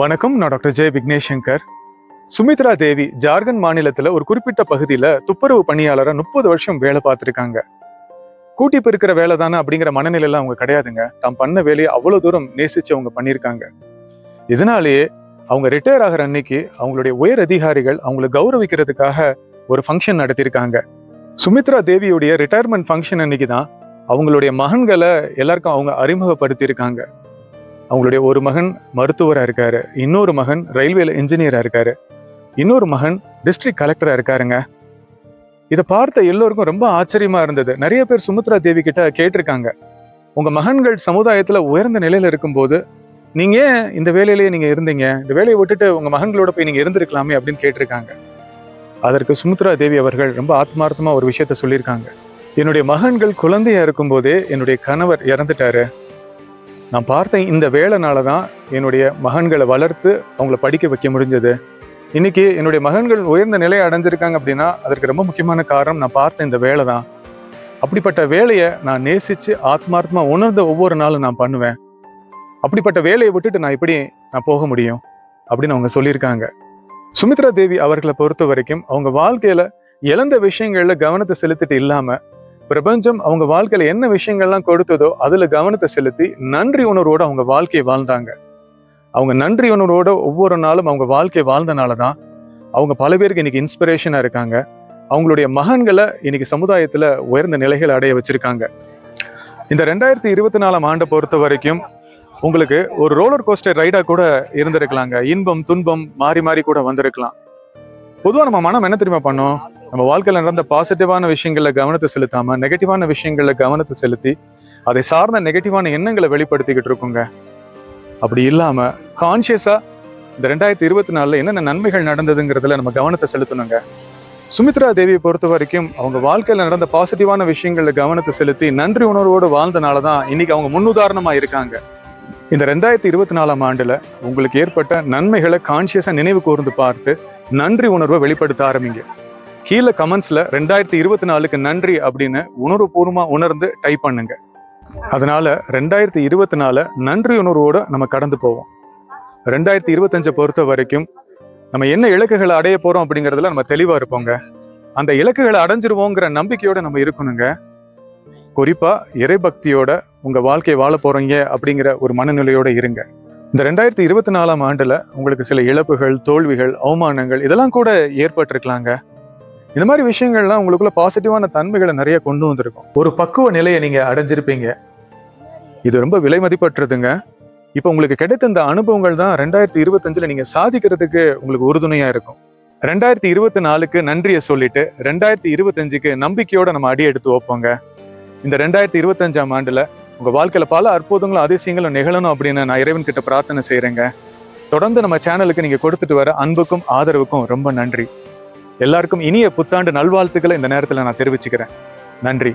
வணக்கம் நான் டாக்டர் ஜெய விக்னேஷ் சங்கர் சுமித்ரா தேவி ஜார்க்கண்ட் மாநிலத்துல ஒரு குறிப்பிட்ட பகுதியில துப்புரவு பணியாளராக முப்பது வருஷம் வேலை பார்த்திருக்காங்க. கூட்டி பெருக்கிற வேலை தானே அப்படிங்கிற மனநிலையெல்லாம் அவங்க கிடையாதுங்க. தாம் பண்ண வேலையை அவ்வளவு தூரம் நேசிச்சு அவங்க பண்ணியிருக்காங்க. இதனாலேயே அவங்க ரிட்டையர் ஆகிற அன்னைக்கு அவங்களுடைய உயர் அதிகாரிகள் அவங்கள கௌரவிக்கிறதுக்காக ஒரு ஃபங்க்ஷன் நடத்தியிருக்காங்க. சுமித்ரா தேவியுடைய ரிட்டையர்மெண்ட் ஃபங்க்ஷன் அன்னைக்கு தான் அவங்களுடைய மகன்களை எல்லாருக்கும் அவங்க அறிமுகப்படுத்தியிருக்காங்க. அவங்களுடைய ஒரு மகன் மருத்துவராக இருக்காரு. இன்னொரு மகன் ரயில்வேல இன்ஜினியராக இருக்காரு. இன்னொரு மகன் டிஸ்ட்ரிக்ட் கலெக்டராக இருக்காருங்க. இதை பார்த்த எல்லோருக்கும் ரொம்ப ஆச்சரியமா இருந்தது. நிறைய பேர் சுமித்ரா தேவி கிட்ட கேட்டிருக்காங்க. உங்க மகன்கள் சமுதாயத்துல உயர்ந்த நிலையில இருக்கும்போது நீங்க ஏன் இந்த வேலையிலேயே நீங்க இருந்தீங்க? இந்த வேலையை விட்டுட்டு உங்க மகன்களோட போய் நீங்க இருந்திருக்கலாமே அப்படின்னு கேட்டிருக்காங்க. அதற்கு சுமித்ரா தேவி அவர்கள் ரொம்ப ஆத்மார்த்தமா ஒரு விஷயத்த சொல்லியிருக்காங்க. என்னுடைய மகன்கள் குழந்தையா இருக்கும்போதே என்னுடைய கணவர் இறந்துட்டாரு. நான் பார்த்த இந்த வேலைனால தான் என்னுடைய மகன்களை வளர்த்து அவங்கள படிக்க வைக்க முடிஞ்சது. இன்னைக்கு என்னுடைய மகன்கள் உயர்ந்த நிலையை அடைஞ்சிருக்காங்க அப்படின்னா அதற்கு ரொம்ப முக்கியமான காரணம் நான் பார்த்த இந்த வேலை தான் அப்படிப்பட்ட வேலையை நான் நேசித்து ஆத்மார்த்தமாக உணர்ந்த ஒவ்வொரு நாளும் நான் பண்ணுவேன். அப்படிப்பட்ட வேலையை விட்டுட்டு நான் எப்படி நான் போக முடியும்? அப்படின்னு அவங்க சொல்லியிருக்காங்க. சுமித்ரா தேவி அவர்களை பொறுத்த வரைக்கும் அவங்க வாழ்க்கையில் இழந்த விஷயங்களில் கவனத்தை செலுத்திட்டு இல்லாமல் பிரபஞ்சம் அவங்க வாழ்க்கையில என்ன விஷயங்கள்லாம் கொடுத்ததோ அதுல கவனத்தை செலுத்தி நன்றி உணர்வோட அவங்க வாழ்க்கையை வாழ்ந்தாங்க. அவங்க நன்றி உணர்வோட ஒவ்வொரு நாளும் அவங்க வாழ்க்கையை வாழ்ந்தனால தான் அவங்க பல பேருக்கு இன்னைக்கு இன்ஸ்பிரேஷனாக இருக்காங்க. அவங்களுடைய மகன்களை இன்னைக்கு சமுதாயத்துல உயர்ந்த நிலைகளை அடைய வச்சிருக்காங்க. இந்த ரெண்டாயிரத்தி இருபத்தி நாலாம் ஆண்டை பொறுத்த வரைக்கும் உங்களுக்கு ஒரு ரோலர் கோஸ்டர் ரைடா கூட இருந்திருக்கலாங்க. இன்பம் துன்பம் மாறி மாறி கூட வந்திருக்கலாம். பொதுவா நம்ம மனம் என்ன தெரியுமா பண்ணோம்? நம்ம வாழ்க்கையில நடந்த பாசிட்டிவான விஷயங்களில் கவனத்தை செலுத்தாமல் நெகட்டிவான விஷயங்களில் கவனத்தை செலுத்தி அதை சார்ந்த நெகட்டிவான எண்ணங்களை வெளிப்படுத்திக்கிட்டு இருக்கோங்க. அப்படி இல்லாம கான்சியஸா இந்த ரெண்டாயிரத்தி இருபத்தி நாலில் என்னென்ன நன்மைகள் நடந்ததுங்கிறதுல நம்ம கவனத்தை செலுத்தணுங்க. சுமித்ரா தேவியை பொறுத்த வரைக்கும் அவங்க வாழ்க்கையில நடந்த பாசிட்டிவான விஷயங்களில் கவனத்தை செலுத்தி நன்றி உணர்வோடு வாழ்ந்தனால தான் இன்னைக்கு அவங்க முன்னுதாரணமா இருக்காங்க. இந்த ரெண்டாயிரத்தி இருபத்தி நாலாம் ஆண்டுல உங்களுக்கு ஏற்பட்ட நன்மைகளை கான்சியஸாக நினைவு கூர்ந்து பார்த்து நன்றி உணர்வை வெளிப்படுத்த ஆரம்பிங்க. கீழே கமெண்ட்ஸில் ரெண்டாயிரத்தி இருபத்தி நாலுக்கு நன்றி அப்படின்னு உணர்வுபூர்வமாக உணர்ந்து டைப் பண்ணுங்க. அதனால ரெண்டாயிரத்தி இருபத்தி நாலு நன்றி உணர்வோடு நம்ம கடந்து போவோம். ரெண்டாயிரத்தி இருபத்தஞ்சை பொறுத்த வரைக்கும் நம்ம என்ன இலக்குகளை அடைய போகிறோம் அப்படிங்கிறதுல நம்ம தெளிவாக இருப்போங்க. அந்த இலக்குகளை அடைஞ்சிருவோங்கிற நம்பிக்கையோட நம்ம இருக்கணுங்க. குறிப்பாக இறைபக்தியோட உங்கள் வாழ்க்கையை வாழ போகிறீங்க அப்படிங்கிற ஒரு மனநிலையோடு இருங்க. இந்த ரெண்டாயிரத்தி இருபத்தி நாலாம் ஆண்டில் உங்களுக்கு சில இழப்புகள் தோல்விகள் அவமானங்கள் இதெல்லாம் கூட ஏற்பட்டிருக்கலாங்க. இந்த மாதிரி விஷயங்கள்லாம் உங்களுக்குள்ள பாசிட்டிவான தன்மைகளை நிறைய கொண்டு வந்திருக்கும். ஒரு பக்குவ நிலையை நீங்க அடைஞ்சிருப்பீங்க. இது ரொம்ப விலை மதிப்பற்றதுங்க. இப்போ உங்களுக்கு கிடைத்த இந்த அனுபவங்கள் தான் ரெண்டாயிரத்தி இருபத்தஞ்சுல நீங்க சாதிக்கிறதுக்கு உங்களுக்கு உறுதுணையா இருக்கும். ரெண்டாயிரத்தி இருபத்தி நாலுக்கு நன்றியை சொல்லிட்டு ரெண்டாயிரத்தி இருபத்தஞ்சுக்கு நம்பிக்கையோட நம்ம அடி எடுத்து வைப்போங்க. இந்த ரெண்டாயிரத்தி இருபத்தஞ்சாம் ஆண்டுல உங்க வாழ்க்கையில பல அற்புதங்களும் அதிசயங்களும் நிகழணும் அப்படின்னு நான் இறைவன் கிட்ட பிரார்த்தனை செய்யறேங்க தொடர்ந்து நம்ம சேனலுக்கு நீங்க கொடுத்துட்டு வர அன்புக்கும் ஆதரவுக்கும் ரொம்ப நன்றி. எல்லாருக்கும் இனிய புத்தாண்டு நல்வாழ்த்துக்களை இந்த நேரத்துல நான் தெரிவிச்சுக்கிறேன். நன்றி.